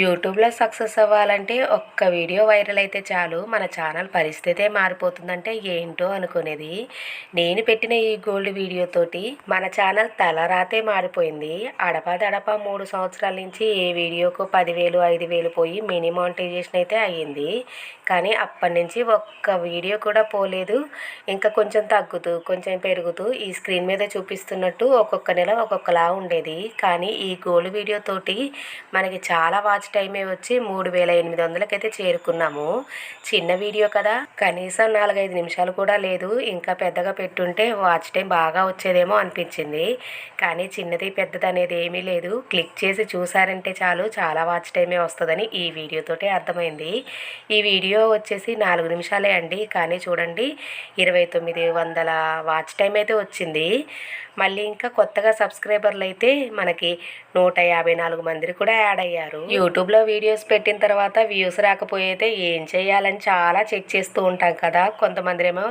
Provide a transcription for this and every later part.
యూట్యూబ్లో సక్సెస్ అవ్వాలంటే ఒక్క వీడియో వైరల్ అయితే చాలు. మన ఛానల్ పరిస్థితే మారిపోతుందంటే ఏంటో అనుకునేది. నేను పెట్టిన ఈ గోల్డ్ వీడియోతోటి మన ఛానల్ తలరాతే మారిపోయింది. అడపదడప మూడు సంవత్సరాల నుంచి ఏ వీడియోకు పదివేలు ఐదు వేలు పోయి మినిమానిటైజేషన్ అయితే అయ్యింది. కానీ అప్పటి నుంచి ఒక్క వీడియో కూడా పోలేదు. ఇంకా కొంచెం తగ్గుతూ కొంచెం పెరుగుతూ ఈ స్క్రీన్ మీద చూపిస్తున్నట్టు ఒక్కొక్క నెల ఒక్కొక్కలా ఉండేది. కానీ ఈ గోల్డ్ వీడియోతోటి మనకి చాలా వాచ్ టైమే వచ్చి మూడు వేల ఎనిమిది వందలకైతే చేరుకున్నాము. చిన్న వీడియో కదా. కనీసం నాలుగైదు నిమిషాలు కూడా లేదు. ఇంకా పెద్దగా పెట్టుంటే వాచ్ టైం బాగా వచ్చేదేమో అనిపించింది. కానీ చిన్నది పెద్దది అనేది ఏమీ లేదు. క్లిక్ చేసి చూసారంటే చాలు. చాలా వాచ్ టైమే వస్తుందని ఈ వీడియోతోటే అర్థమైంది. ఈ వీడియో వచ్చేసి నాలుగు నిమిషాలే అండి. కానీ చూడండి ఇరవై తొమ్మిది వందల వాచ్ టైం అయితే వచ్చింది. మళ్ళీ ఇంకా కొత్తగా సబ్స్క్రైబర్లు అయితే మనకి నూట యాభై నాలుగు మంది కూడా యాడ్ అయ్యారు. యూట్యూబ్లో వీడియోస్ పెట్టిన తర్వాత వ్యూస్ రాకపోయితే ఏం చేయాలని చాలా చెక్ చేస్తూ ఉంటాం కదా. కొంతమంది ఏమో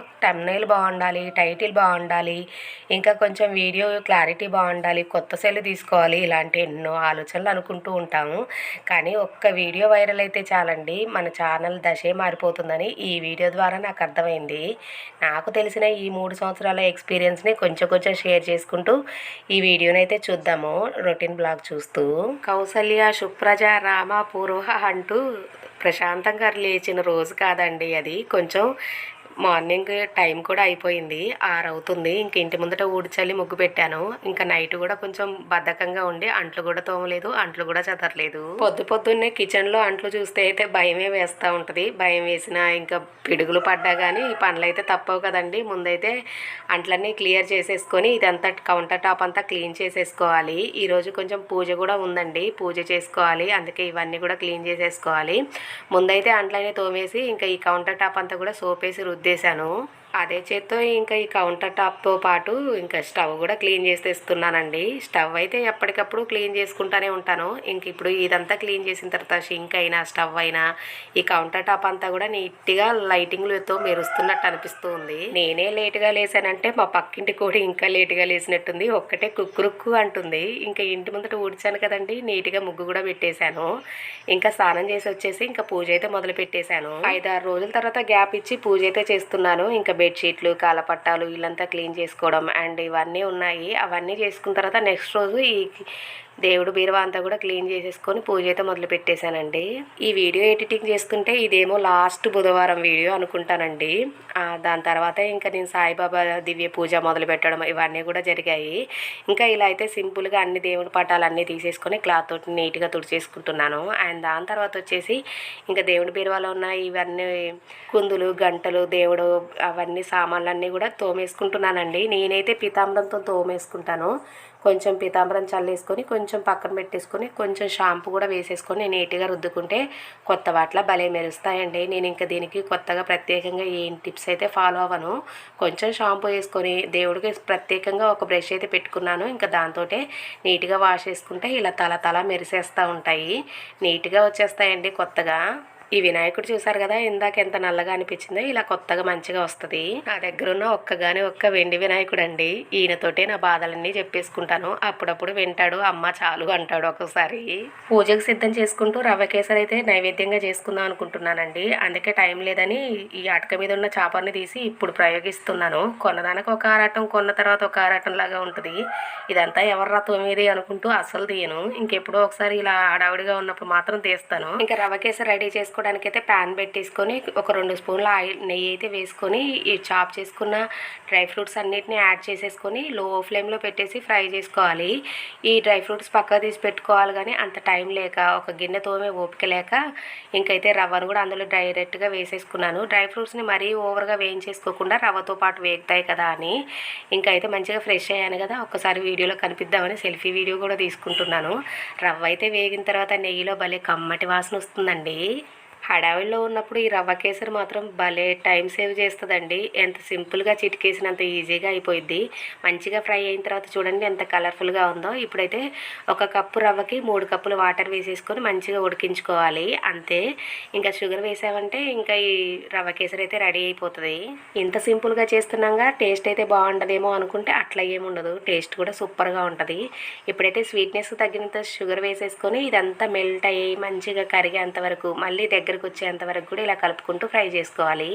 బాగుండాలి టైటిల్ బాగుండాలి ఇంకా కొంచెం వీడియో క్లారిటీ బాగుండాలి కొత్త సెల్ తీసుకోవాలి ఇలాంటి ఎన్నో ఆలోచనలు అనుకుంటూ ఉంటాము. కానీ ఒక్క వీడియో వైరల్ అయితే చాలండి. మన ఛానల్ దశే మారిపోతుందని ఈ వీడియో ద్వారా నాకు అర్థమైంది. నాకు తెలిసిన ఈ మూడు సంవత్సరాల ఎక్స్పీరియన్స్ని కొంచెం కొంచెం షేర్ చేసుకుంటూ ఈ వీడియోనైతే చూద్దాము. రొటీన్ బ్లాగ్ చూస్తూ. కౌసల్య సుప్రజ రామ పూర్వ అంటూ ప్రశాంతంగా లేచిన రోజు కాదండి అది. కొంచెం మార్నింగ్ టైం కూడా అయిపోయింది ఆరు అవుతుంది ఇంక ఇంటి ముందట ఊడ్చల్లి ముగ్గు పెట్టాను. ఇంకా నైట్ కూడా కొంచెం బద్ధకంగా ఉండి అంట్లు కూడా తోమలేదు అంట్లు కూడా చదరలేదు. పొద్దు పొద్దున్నే కిచెన్లో అంట్లు చూస్తే అయితే భయమే వేస్తూ ఉంటుంది. భయం వేసినా ఇంకా పిడుగులు పడ్డా కానీ ఈ పనులు అయితే తప్పవు కదండి. ముందైతే అంట్లన్నీ క్లియర్ చేసేసుకొని ఇదంతా కౌంటర్ టాప్ అంతా క్లీన్ చేసేసుకోవాలి. ఈరోజు కొంచెం పూజ కూడా ఉందండి. పూజ చేసుకోవాలి. అందుకే ఇవన్నీ కూడా క్లీన్ చేసేసుకోవాలి. ముందైతే అంట్లన్నీ తోమేసి ఇంకా ఈ కౌంటర్ టాప్ అంతా కూడా సోపేసి రుద్దేశాను అదే చేత్తో ఇంకా ఈ కౌంటర్ టాప్తో పాటు ఇంకా స్టవ్ కూడా క్లీన్ చేసేస్తున్నానండి. స్టవ్ అయితే ఎప్పటికప్పుడు క్లీన్ చేసుకుంటానే ఉంటాను. ఇంక ఇప్పుడు ఇదంతా క్లీన్ చేసిన తర్వాత షింక్ అయినా స్టవ్ అయినా ఈ కౌంటర్ టాప్ అంతా కూడా నీట్గా లైటింగ్లతో మెరుస్తున్నట్టు అనిపిస్తుంది. నేనే లేటుగా లేసానంటే మా పక్కింటి కూడా ఇంకా లేటుగా లేసినట్టుంది. ఒక్కటే కుక్కురుక్కు అంటుంది. ఇంకా ఇంటి ముందట ఊడ్చాను కదండి. నీట్గా ముగ్గు కూడా పెట్టేశాను. ఇంకా స్నానం చేసి వచ్చేసి ఇంకా పూజ అయితే మొదలు పెట్టేశాను ఐదారు రోజుల తర్వాత గ్యాప్ ఇచ్చి పూజ అయితే చేస్తున్నాను. ఇంకా బెడ్షీట్లు కాలపట్టాలు ఇల్లంతా క్లీన్ చేసుకోవడం అండ్ ఇవన్నీ ఉన్నాయి. అవన్నీ చేసుకున్న తర్వాత నెక్స్ట్ రోజు ఈ దేవుడు బీరువా అంతా కూడా క్లీన్ చేసేసుకొని పూజ అయితే మొదలు పెట్టేశానండి. ఈ వీడియో ఎడిటింగ్ చేస్తుంటే ఇదేమో లాస్ట్ బుధవారం వీడియో అనుకుంటానండి. దాని తర్వాత ఇంకా నేను సాయిబాబా దివ్య పూజ మొదలు పెట్టడం ఇవన్నీ కూడా జరిగాయి. ఇంకా ఇలా అయితే సింపుల్గా అన్ని దేవుడి పటాలు అన్నీ తీసేసుకొని క్లాత్ తోటి నీట్గా తుడిచేసుకుంటున్నాను. అండ్ దాని తర్వాత వచ్చేసి ఇంకా దేవుడి బీరువాలో ఉన్న ఇవన్నీ కుందులు గంటలు దేవుడు అవన్నీ సామాన్లన్నీ కూడా తోమేసుకుంటున్నానండి. నేనైతే పీతాంబరంతో తోమేసుకుంటాను. కొంచెం పీతాంబరం చల్లేసుకొని కొంచెం పక్కన పెట్టేసుకొని కొంచెం షాంపూ కూడా వేసేసుకొని నీట్గా రుద్దుకుంటే కొత్త వాటిలో భలే మెరుస్తాయండి. నేను ఇంకా దీనికి కొత్తగా ప్రత్యేకంగా ఏం టిప్స్ అయితే ఫాలో అవ్వను. కొంచెం షాంపూ వేసుకొని దేవుడికి ప్రత్యేకంగా ఒక బ్రష్ అయితే పెట్టుకున్నాను. ఇంకా దాంతో నీట్గా వాష్ చేసుకుంటే ఇలా తల తల మెరిసేస్తూ ఉంటాయి. నీట్గా వచ్చేస్తాయండి కొత్తగా. ఈ వినాయకుడు చూసారు కదా ఇందాక ఎంత నల్లగా అనిపించిందో ఇలా కొత్తగా మంచిగా వస్తుంది. నా దగ్గర ఉన్న ఒక్కగానే ఒక్క వెండి వినాయకుడు అండి ఈయనతోటే నా బాధలన్నీ చెప్పేసుకుంటాను. అప్పుడప్పుడు వింటాడు అమ్మ చాలు అంటాడు ఒకసారి పూజకు సిద్ధం చేసుకుంటూ రవ్వ కేసరి అయితే నైవేద్యంగా చేసుకుందాం అనుకుంటున్నానండి. అందుకే టైం లేదని ఈ అటక మీద ఉన్న చేపని తీసి ఇప్పుడు ప్రయోగిస్తున్నాను. కొన్నదానికి ఒక ఆరాటం కొన్న తర్వాత ఒక ఆరాటం లాగా ఉంటుంది. ఇదంతా ఎవరు రథం మీది అనుకుంటూ అసలు తీయను. ఇంకెప్పుడో ఒకసారి ఇలా ఆడావిడిగా ఉన్నప్పుడు మాత్రం తీస్తాను. ఇంకా రవ్వ కేసరి రెడీ చేసుకుంటాను చేసుకోవడానికి అయితే ప్యాన్ పెట్టేసుకొని ఒక రెండు స్పూన్ల ఆయిల్ నెయ్యి అయితే వేసుకొని ఈ చాప్ చేసుకున్న డ్రై ఫ్రూట్స్ అన్నిటిని యాడ్ చేసేసుకొని లో ఫ్లేమ్లో పెట్టేసి ఫ్రై చేసుకోవాలి. ఈ డ్రై ఫ్రూట్స్ పక్క తీసి పెట్టుకోవాలి కానీ అంత టైం లేక ఒక గిన్నె తోమే ఓపిక లేక ఇంకైతే రవ్వను కూడా అందులో డైరెక్ట్గా వేసేసుకున్నాను. డ్రై ఫ్రూట్స్ని మరీ ఓవర్గా వేయించేసుకోకుండా రవ్వతో పాటు వేగుతాయి కదా అని ఇంకైతే మంచిగా ఫ్రెష్ అయ్యాను కదా ఒక్కసారి వీడియోలో కనిపిద్దామని సెల్ఫీ వీడియో కూడా తీసుకుంటున్నాను. రవ్వ అయితే వేగిన తర్వాత నెయ్యిలో భలే కమ్మటి వాసన వస్తుందండి. హడావిడిలో ఉన్నప్పుడు ఈ రవ్వ కేసరి మాత్రం భలే టైం సేవ్ చేస్తుందండి. ఎంత సింపుల్గా చిటికేసినంత ఈజీగా అయిపోయింది మంచిగా ఫ్రై అయిన తర్వాత చూడండి ఎంత కలర్ఫుల్గా ఉందో. ఇప్పుడైతే ఒక కప్పు రవ్వకి మూడు కప్పులు వాటర్ వేసేసుకొని మంచిగా ఉడికించుకోవాలి. అంతే. ఇంకా షుగర్ వేసామంటే ఇంకా ఈ రవ్వ కేసరి అయితే రెడీ అయిపోతుంది. ఇంత సింపుల్గా చేస్తున్నాగా టేస్ట్ అయితే బాగుండదేమో అనుకుంటే అట్లా ఏముండదు టేస్ట్ కూడా సూపర్గా ఉంటుంది. ఇప్పుడైతే స్వీట్నెస్ తగ్గినంత షుగర్ వేసేసుకొని ఇదంతా మెల్ట్ అయ్యి మంచిగా కరిగేంత వరకు మళ్ళీ దగ్గర దగ్గరకు వచ్చేంత వరకు కూడా ఇలా కలుపుకుంటూ ఫ్రై చేసుకోవాలి.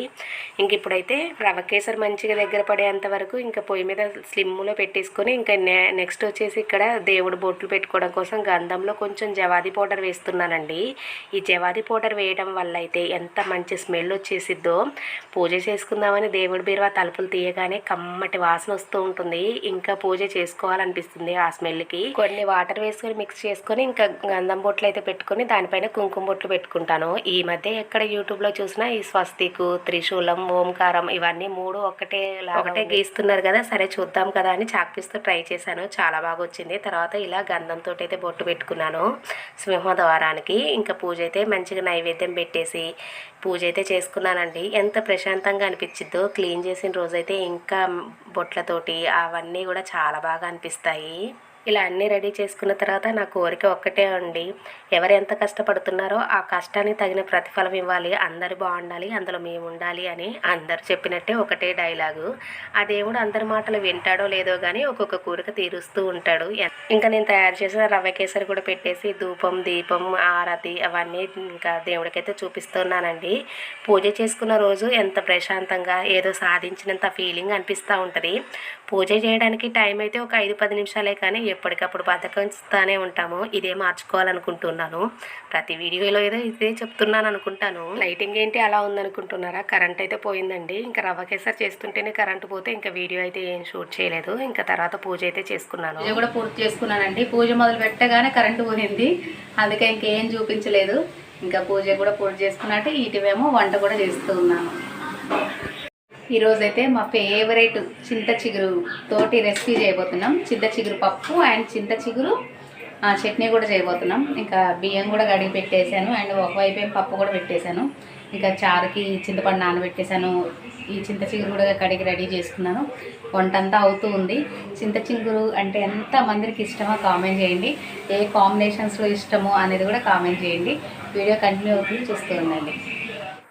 ఇంక ఇప్పుడైతే రవ కేసరి మంచిగా దగ్గర పడేంత వరకు ఇంకా పొయ్యి మీద స్లిమ్లో పెట్టేసుకొని ఇంకా నెక్స్ట్ వచ్చేసి ఇక్కడ దేవుడు బొట్లు పెట్టుకోవడం కోసం గంధంలో కొంచెం జవాది పౌడర్ వేస్తున్నానండి. ఈ జవాది పౌడర్ వేయడం వల్ల అయితే ఎంత మంచి స్మెల్ వచ్చేసిద్దో. పూజ చేసుకుందామని దేవుడి బీరువా తలుపులు తీయగానే కమ్మటి వాసన వస్తూ ఉంటుంది. ఇంకా పూజ చేసుకోవాలనిపిస్తుంది ఆ స్మెల్కి. కొన్ని వాటర్ వేసుకొని మిక్స్ చేసుకొని ఇంకా గంధం బొట్లు అయితే పెట్టుకొని దానిపైన కుంకుమ బొట్లు పెట్టుకుంటాను. ఈ మధ్య ఎక్కడ యూట్యూబ్లో చూసినా ఈ స్వస్తికు త్రిశూలం ఓంకారం ఇవన్నీ మూడు ఒకటే ఒకటే గీస్తున్నారు కదా సరే చూద్దాం కదా అని చాక్పీస్తో ట్రై చేశాను. చాలా బాగా వచ్చింది. తర్వాత ఇలా గంధంతో అయితే బొట్టు పెట్టుకున్నాను సింహద్వారానికి ఇంకా పూజ అయితే మంచిగా నైవేద్యం పెట్టేసి పూజ అయితే చేసుకున్నానండి. ఎంత ప్రశాంతంగా అనిపించిద్దో క్లీన్ చేసిన రోజైతే ఇంకా బొట్లతోటి అవన్నీ కూడా చాలా బాగా అనిపిస్తాయి. ఇలా అన్నీ రెడీ చేసుకున్న తర్వాత నా కోరిక ఒక్కటే అండి. ఎవరు ఎంత కష్టపడుతున్నారో ఆ కష్టానికి తగిన ప్రతిఫలం ఇవ్వాలి. అందరు బాగుండాలి అందులో మేము ఉండాలి అని అందరు చెప్పినట్టే ఒకటే డైలాగు. ఆ దేవుడు అందరి మాటలు వింటాడో లేదో కానీ ఒక్కొక్క కోరిక తీరుస్తూ ఉంటాడు. ఇంకా నేను తయారు చేసిన రవ్వ కేసరి కూడా పెట్టేసి ధూపం దీపం ఆరతి అవన్నీ ఇంకా దేవుడికైతే చూపిస్తున్నానండి. పూజ చేసుకున్న రోజు ఎంత ప్రశాంతంగా ఏదో సాధించినంత ఫీలింగ్ అనిపిస్తూ ఉంటుంది. పూజ చేయడానికి టైం అయితే ఒక ఐదు పది నిమిషాలే కానీ ఎప్పటికప్పుడు బతకస్తానే ఉంటాము. ఇదే మార్చుకోవాలనుకుంటున్నాను. ప్రతి వీడియోలో ఏదో ఇదే చెప్తున్నాను అనుకుంటాను. లైటింగ్ ఏంటి అలా ఉందనుకుంటున్నారా? కరెంట్ అయితే పోయిందండి. ఇంకా రవ్వ కేసరి చేస్తుంటేనే కరెంట్ పోతే ఇంకా వీడియో అయితే ఏం షూట్ చేయలేదు. ఇంకా తర్వాత పూజ అయితే చేసుకున్నాను. పూజ కూడా పూర్తి చేసుకున్నానండి. పూజ మొదలు పెట్టగానే కరెంటు పోయింది. అందుకే ఇంకేం చూపించలేదు. ఇంకా పూజ కూడా పూర్తి చేసుకున్నట్టు ఇటువేమో వంట కూడా చేస్తూ ఉన్నాను. ఈరోజైతే మా ఫేవరెట్ చింత చిగురు తోటి రెసిపీ చేయబోతున్నాం. చింత చిగురు పప్పు అండ్ చింత చిగురు చట్నీ కూడా చేయబోతున్నాం. ఇంకా బియ్యం కూడా కడిగి పెట్టేశాను అండ్ ఒకవైపు ఏం పప్పు కూడా పెట్టేశాను. ఇంకా చారుకి చింతపండు నానబెట్టేశాను. ఈ చింత చిగురు కూడా కడిగి రెడీ చేసుకున్నాను. వంట అంతా అవుతూ ఉంది. చింత చిగురు అంటే ఎంత మందికి ఇష్టమో కామెంట్ చేయండి. ఏ కాంబినేషన్స్లో ఇష్టమో అనేది కూడా కామెంట్ చేయండి. వీడియో కంటిన్యూ అవుతుంది. చూస్తూ ఉండండి.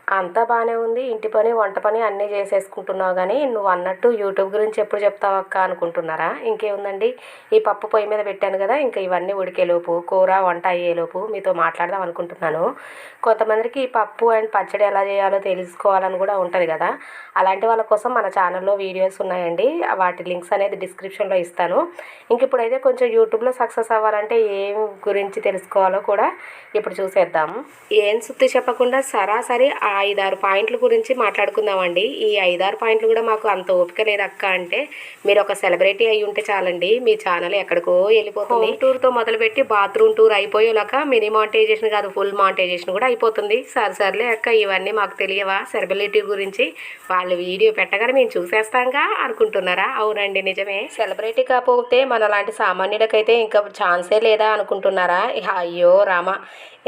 అంతా బాగానే ఉంది. ఇంటి పని వంట పని అన్నీ చేసేసుకుంటున్నావు కానీ నువ్వు అన్నట్టు యూట్యూబ్ గురించి ఎప్పుడు చెప్తావు అక్క అనుకుంటున్నారా? ఇంకేముందండి? ఈ పప్పు పొయ్యి మీద పెట్టాను కదా ఇంకా ఇవన్నీ ఉడికేలోపు కూర వంట అయ్యేలోపు మీతో మాట్లాడదాం అనుకుంటున్నాను. కొంతమందికి ఈ పప్పు అండ్ పచ్చడి ఎలా చేయాలో తెలుసుకోవాలని కూడా ఉంటుంది కదా. అలాంటి వాళ్ళ కోసం మన ఛానల్లో వీడియోస్ ఉన్నాయండి. వాటి లింక్స్ అనేది డిస్క్రిప్షన్లో ఇస్తాను. ఇంక ఇప్పుడైతే కొంచెం యూట్యూబ్లో సక్సెస్ అవ్వాలంటే ఏం గురించి తెలుసుకోవాలో కూడా ఇప్పుడు చూసేద్దాం. ఏం సుత్తి చెప్పకుండా సరాసరి ఆ ఐదారు పాయింట్ల గురించి మాట్లాడుకుందామండి. ఈ ఐదారు పాయింట్లు కూడా మాకు అంత ఓపిక లేదు అక్క అంటే మీరు ఒక సెలబ్రిటీ అయి ఉంటే చాలండి. మీ ఛానల్ ఎక్కడికో వెళ్ళిపోతుంది. టూర్తో మొదలుపెట్టి బాత్రూమ్ టూర్ అయిపోయేలాక మినీ మానిటైజేషన్ కాదు ఫుల్ మానిటైజేషన్ కూడా అయిపోతుంది. సరే సర్లే అక్క ఇవన్నీ మాకు తెలియవా? సెలబ్రిటీ గురించి వాళ్ళు వీడియో పెట్టగానే మేము చూసేస్తాంగా అనుకుంటున్నారా? అవునండి నిజమే. సెలబ్రిటీ కాకపోతే మన లాంటి సామాన్యుడికైతే ఇంకా ఛాన్సే లేదా అనుకుంటున్నారా? అయ్యో రామ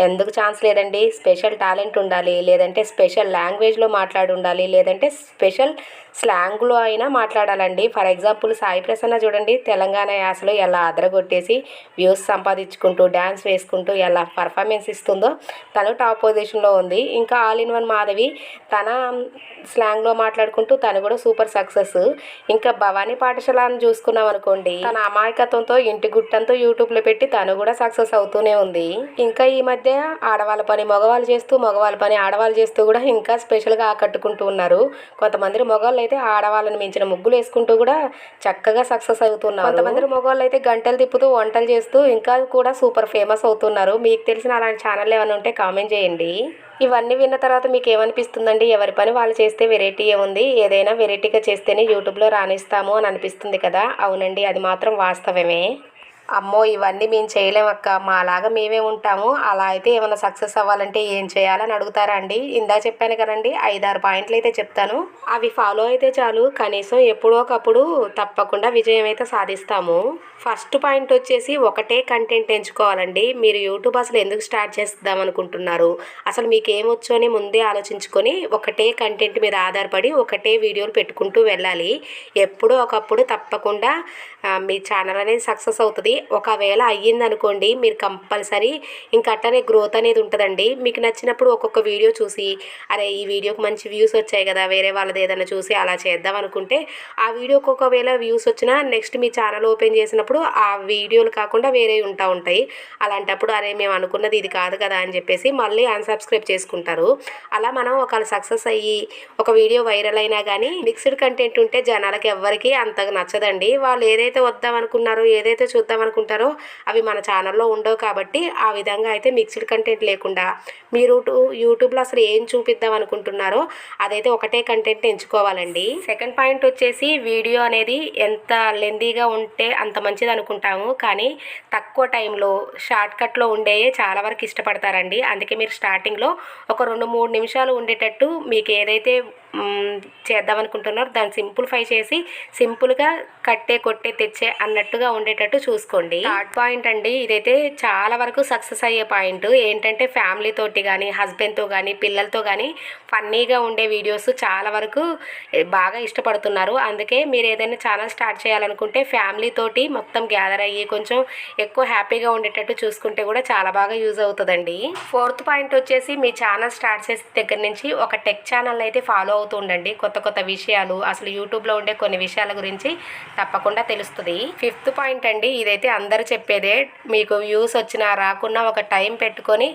ఎందుకు ఛాన్స్ లేదండి? స్పెషల్ టాలెంట్ ఉండాలి లేదంటే స్పెషల్ లాంగ్వేజ్లో మాట్లాడి ఉండాలి లేదంటే స్పెషల్ స్లాంగ్లో అయినా మాట్లాడాలండి. ఫర్ ఎగ్జాంపుల్ సాయి ప్రసన్న చూడండి తెలంగాణ యాసలో ఎలా అదరగొట్టేసి వ్యూస్ సంపాదించుకుంటూ డ్యాన్స్ వేసుకుంటూ ఎలా పర్ఫార్మెన్స్ ఇస్తుందో తను టాప్ పొజిషన్లో ఉంది. ఇంకా ఆల్ ఇన్ వన్ మాధవి తన స్లాంగ్లో మాట్లాడుకుంటూ తను కూడా సూపర్ సక్సెస్. ఇంకా భవానీ పాఠశాలను చూసుకున్నాం అనుకోండి తన అమాయకత్వంతో ఇంటి గుట్టంతో యూట్యూబ్లో పెట్టి తను కూడా సక్సెస్ అవుతూనే ఉంది. ఇంకా ఈ మధ్య ఆడవాళ్ళ పని మగవాళ్ళు చేస్తూ మగవాళ్ళ పని ఆడవాళ్ళు చేస్తూ కూడా ఇంకా స్పెషల్గా ఆకట్టుకుంటూ ఉన్నారు. కొంతమంది మగవాళ్ళు అయితే ఆడవాళ్ళని మించిన ముగ్గులు వేసుకుంటూ కూడా చక్కగా సక్సెస్ అవుతున్నారు. కొంతమంది మగవాళ్ళు అయితే గంటలు తిప్పుతూ వంటలు చేస్తూ ఇంకా కూడా సూపర్ ఫేమస్ అవుతున్నారు. మీకు తెలిసిన అలాంటి ఛానల్ ఏమైనా ఉంటే కామెంట్ చేయండి. ఇవన్నీ విన్న తర్వాత మీకు ఏమనిపిస్తుందండి? ఎవరి పని వాళ్ళు చేస్తే వెరైటీ ఏముంది? ఏదైనా వెరైటీగా చేస్తేనే యూట్యూబ్లో రాణిస్తాము అని అనిపిస్తుంది కదా. అవునండి అది మాత్రం వాస్తవమే. అమ్మో ఇవన్నీ మేము చేయలేం అక్క. మాలాగా మేమే ఉంటాము. అలా అయితే ఏమైనా సక్సెస్ అవ్వాలంటే ఏం చేయాలని అడుగుతారా అండి? ఇందా చెప్పాను కదండి ఐదారు పాయింట్లు అయితే చెప్తాను. అవి ఫాలో అయితే చాలు. కనీసం ఎప్పుడో ఒకప్పుడు తప్పకుండా విజయం అయితే సాధిస్తాము. ఫస్ట్ పాయింట్ వచ్చేసి ఒకటే కంటెంట్ ఎంచుకోవాలండి. మీరు యూట్యూబ్ అసలు ఎందుకు స్టార్ట్ చేద్దాం అనుకుంటున్నారు? అసలు మీకు ఏమొచ్చు అని ముందే ఆలోచించుకొని ఒకటే కంటెంట్ మీద ఆధారపడి ఒకటే వీడియోలు పెట్టుకుంటూ వెళ్ళాలి. ఎప్పుడో ఒకప్పుడు తప్పకుండా మీ ఛానల్ అనేది సక్సెస్ అవుతుంది. ఒకవేళ అయ్యింది అనుకోండి మీరు కంపల్సరీ ఇంకా అట్టనే గ్రోత్ అనేది ఉంటుందండి. మీకు నచ్చినప్పుడు ఒక్కొక్క వీడియో చూసి అరే ఈ వీడియోకి మంచి వ్యూస్ వచ్చాయి కదా వేరే వాళ్ళది ఏదైనా చూసి అలా చేద్దాం అనుకుంటే ఆ వీడియోకి ఒకవేళ వ్యూస్ వచ్చినా నెక్స్ట్ మీ ఛానల్ ఓపెన్ చేసినప్పుడు ఆ వీడియోలు కాకుండా వేరే ఉంటా ఉంటాయి. అలాంటప్పుడు అరే మేము అనుకున్నది ఇది కాదు కదా అని చెప్పేసి మళ్ళీ అన్సబ్స్క్రైబ్ చేసుకుంటారు. అలా మనం ఒకవేళ సక్సెస్ అయ్యి ఒక వీడియో వైరల్ అయినా కానీ మిక్స్డ్ కంటెంట్ ఉంటే జనాలకి ఎవ్వరికీ అంతగా నచ్చదండి. వాళ్ళు ఏదైతే వద్దాం అనుకున్నారో ఏదైతే చూద్దాం అనుకుంటారో అవి మన ఛానల్లో ఉండవు కాబట్టి ఆ విధంగా అయితే మిక్స్డ్ కంటెంట్ లేకుండా మీరు టూ- యూట్యూబ్లో అసలు ఏం చూపిద్దాం అనుకుంటున్నారో అదైతే ఒకటే కంటెంట్ ఎంచుకోవాలండి. సెకండ్ పాయింట్ వచ్చేసి వీడియో అనేది ఎంత లెందీగా ఉంటే అంత మంచిది అనుకుంటాము. కానీ తక్కువ టైంలో షార్ట్ కట్లో ఉండేయే చాలా వరకు ఇష్టపడతారండి. అందుకే మీరు స్టార్టింగ్లో ఒక రెండు మూడు నిమిషాలు ఉండేటట్టు మీకు ఏదైతే చేద్దాం అనుకుంటున్నారో. దాన్ని సింప్లిఫై చేసి సింపుల్గా కట్టే కొట్టే తెచ్చే అన్నట్టుగా ఉండేటట్టు చూసుకోండి. థర్డ్ పాయింట్ అండి ఇదైతే చాలా వరకు సక్సెస్ అయ్యే పాయింట్. ఏంటంటే ఫ్యామిలీ తోటి కానీ హస్బెండ్తో కానీ పిల్లలతో కానీ ఫన్నీగా ఉండే వీడియోస్ చాలా వరకు బాగా ఇష్టపడుతున్నారు. అందుకే మీరు ఏదైనా ఛానల్ స్టార్ట్ చేయాలనుకుంటే ఫ్యామిలీ తోటి మొత్తం గ్యాదర్ అయ్యి కొంచెం ఎక్కువ హ్యాపీగా ఉండేటట్టు చూసుకుంటే కూడా చాలా బాగా యూజ్ అవుతుందండి. ఫోర్త్ పాయింట్ వచ్చేసి మీ ఛానల్ స్టార్ట్ చేసిన దగ్గర నుంచి ఒక టెక్ ఛానల్ అయితే ఫాలో అవుతూ ఉండండి కొత్త కొత్త విషయాలు అసలు యూట్యూబ్లో ఉండే కొన్ని విషయాల గురించి తప్పకుండా తెలుస్తుంది. ఫిఫ్త్ పాయింట్ అండి ఇదైతే అందరూ చెప్పేదే మీకు వ్యూస్ వచ్చినా రాకున్నా ఒక టైం పెట్టుకొని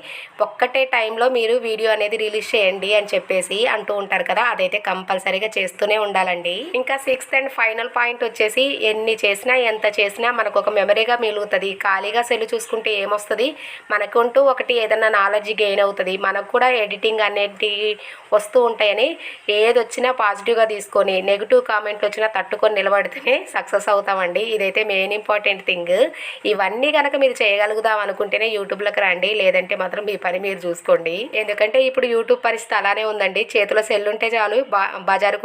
ఒక్కటే టైంలో మీరు వీడియో అనేది రిలీజ్ చేయండి అని చెప్పేసి అంటూ ఉంటారు కదా అదైతే కంపల్సరీగా చేస్తూనే ఉండాలండి. ఇంకా సిక్స్త్ అండ్ ఫైనల్ పాయింట్ వచ్చేసి ఎన్ని చేసినా ఎంత చేసినా మనకు ఒక మెమరీగా మిగులుతుంది. ఖాళీగా సెల్ చూసుకుంటే ఏమొస్తుంది? మనకుంటూ ఒకటి ఏదైనా నాలెడ్జ్ గెయిన్ అవుతుంది. మనకు కూడా ఎడిటింగ్ అనేది వస్తూ ఉంటాయని ఏది వచ్చినా పాజిటివ్గా తీసుకొని నెగిటివ్ కామెంట్లు వచ్చినా తట్టుకొని నిలబడితేనే సక్సెస్ అవుతామండి. ఇదైతే మెయిన్ ఇంపార్టెంట్ థింగ్. ఇవన్నీ కనుక మీరు చేయగలుగుదాం అనుకుంటేనే యూట్యూబ్లోకి రండి. లేదంటే మాత్రం మీ పని మీరు చూసుకోండి. ఎందుకంటే ఇప్పుడు యూట్యూబ్ పరిస్థితి అలానే ఉందండి. చేతిలో సెల్ ఉంటే చాలు బా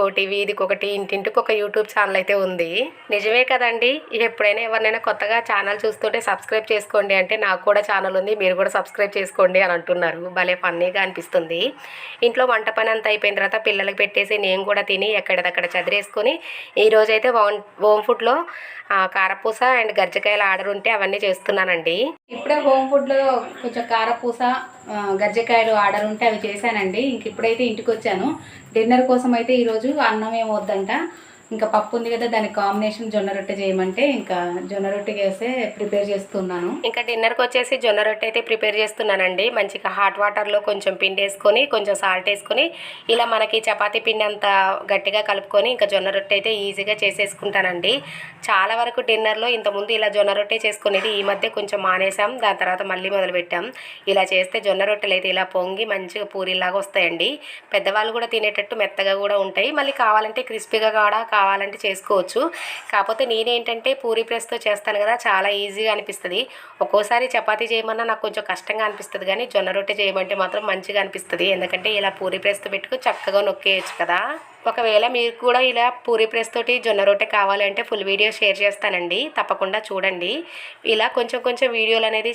ఒకటి వీధికి ఒకటి ఇంటింటికి ఒక యూట్యూబ్ ఛానల్ అయితే ఉంది. నిజమే కదండి? ఎప్పుడైనా ఎవరినైనా కొత్తగా ఛానల్ చూస్తుంటే సబ్స్క్రైబ్ చేసుకోండి అంటే నాకు కూడా ఛానల్ ఉంది మీరు కూడా సబ్స్క్రైబ్ చేసుకోండి అని అంటున్నారు. భలే ఫన్నీగా అనిపిస్తుంది. ఇంట్లో వంట పని అంతా అయిపోయిన తర్వాత పిల్లలకి పెట్టేసి నేను కూడా తిని ఎక్కడిదక్కడ చదిరేసుకొని ఈరోజు అయితే హోమ్ హోమ్ ఫుడ్లో కారపూస అండ్ గజ్జకాయల ఆర్డర్ ఉంటే అవన్నీ చేస్తున్నానండి. ఇప్పుడే హోమ్ ఫుడ్లో కొంచెం కారపూస గజ్జకాయలు ఆర్డర్ ఉంటే అవి చేశానండి. ఇంక ఇప్పుడైతే ఇంటికి వచ్చాను డిన్నర్ కోసం అయితే ఈరోజు అన్నం ఏం ఇంకా పప్పు ఉంది కదా దానికి కాంబినేషన్ జొన్న రొట్టె చేయమంటే ఇంకా జొన్న రొట్టె చేస్తే ప్రిపేర్ చేస్తున్నాను. ఇంకా డిన్నర్కి వచ్చేసి జొన్న రొట్టె అయితే ప్రిపేర్ చేస్తున్నానండి. మంచిగా హాట్ వాటర్లో కొంచెం పిండి వేసుకొని కొంచెం సాల్ట్ వేసుకొని ఇలా మనకి చపాతీ పిండి అంత గట్టిగా కలుపుకొని ఇంకా జొన్న రొట్టె అయితే ఈజీగా చేసేసుకుంటానండి. చాలా వరకు డిన్నర్లో ఇంతకుముందు ఇలా జొన్న రొట్టె చేసుకునేది ఈ మధ్య కొంచెం మానేసాం దాని తర్వాత మళ్ళీ మొదలుపెట్టాం. ఇలా చేస్తే జొన్న రొట్టెలు అయితే ఇలా పొంగి మంచిగా పూరిలాగా వస్తాయండి. పెద్దవాళ్ళు కూడా తినేటట్టు మెత్తగా కూడా ఉంటాయి. మళ్ళీ కావాలంటే క్రిస్పీగా కూడా కావాలంటే చేసుకోవచ్చు. కాకపోతే నేనేంటంటే పూరి ప్రెస్తో చేస్తాను కదా చాలా ఈజీగా అనిపిస్తుంది. ఒక్కోసారి చపాతీ చేయమన్నా నాకు కొంచెం కష్టంగా అనిపిస్తుంది కానీ జొన్న రొట్టె చేయమంటే మాత్రం మంచిగా అనిపిస్తుంది. ఎందుకంటే ఇలా పూరి ప్రెస్తో పెట్టుకు చక్కగా నొక్కేయచ్చు కదా. ఒకవేళ మీరు కూడా ఇలా పూరి ప్రెస్ తోటి జొన్న రొట్టె కావాలంటే ఫుల్ వీడియో షేర్ చేస్తానండి. తప్పకుండా చూడండి. ఇలా కొంచెం కొంచెం వీడియోలు అనేది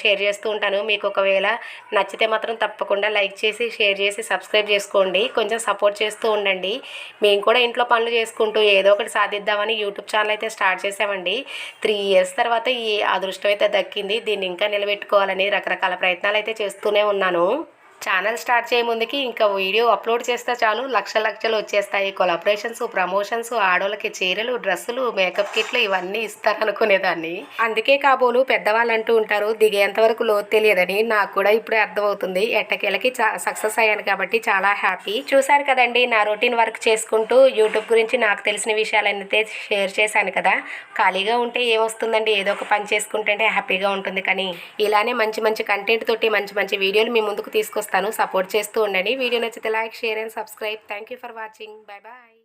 షేర్ చేస్తూ ఉంటాను. మీకు ఒకవేళ నచ్చితే మాత్రం తప్పకుండా లైక్ చేసి షేర్ చేసి సబ్స్క్రైబ్ చేసుకోండి. కొంచెం సపోర్ట్ చేస్తూ ఉండండి. మేము కూడా ఇంట్లో పనులు చేసుకుంటూ ఏదో ఒకటి సాధిద్దామని యూట్యూబ్ ఛానల్ అయితే స్టార్ట్ చేసామండి. త్రీ ఇయర్స్ తర్వాత ఈ అదృష్టం అయితే దక్కింది. దీన్ని ఇంకా నిలబెట్టుకోవాలని రకరకాల ప్రయత్నాలు అయితే చేస్తూనే ఉన్నాను. ఛానల్ స్టార్ట్ చేయ ముందుకి ఇంకా వీడియో అప్లోడ్ చేస్తే చాలు. లక్ష లక్షలు వచ్చేస్తాయి. కొలాబరేషన్స్ ప్రమోషన్స్ ఆడోళ్ళకి చీరలు డ్రెస్సులు మేకప్ కిట్లు ఇవన్నీ ఇస్తారనుకునేదాన్ని. అందుకే కాబోలు పెద్దవాళ్ళు అంటూ ఉంటారు. దిగేంత వరకు లోతు తెలియదని నాకు కూడా ఇప్పుడే అర్థమవుతుంది. ఎట్టకేలకి సక్సెస్ అయ్యాను కాబట్టి చాలా హ్యాపీ. చూశారు కదండి నా రొటీన్ వర్క్ చేసుకుంటూ యూట్యూబ్ గురించి నాకు తెలిసిన విషయాలన్నీ షేర్ చేశాను కదా. ఖాళీగా ఉంటే ఏమొస్తుందండి ఏదో ఒక పని చేసుకుంటుంటే హ్యాపీగా ఉంటుంది కానీ ఇలానే మంచి మంచి కంటెంట్ తోటి మంచి మంచి వీడియోలు మీ ముందుకు తీసుకొస్తాను సపోర్ట్ చేస్తూ ఉండండి. వీడియో నచ్చితే like share and subscribe. Thank you for watching bye bye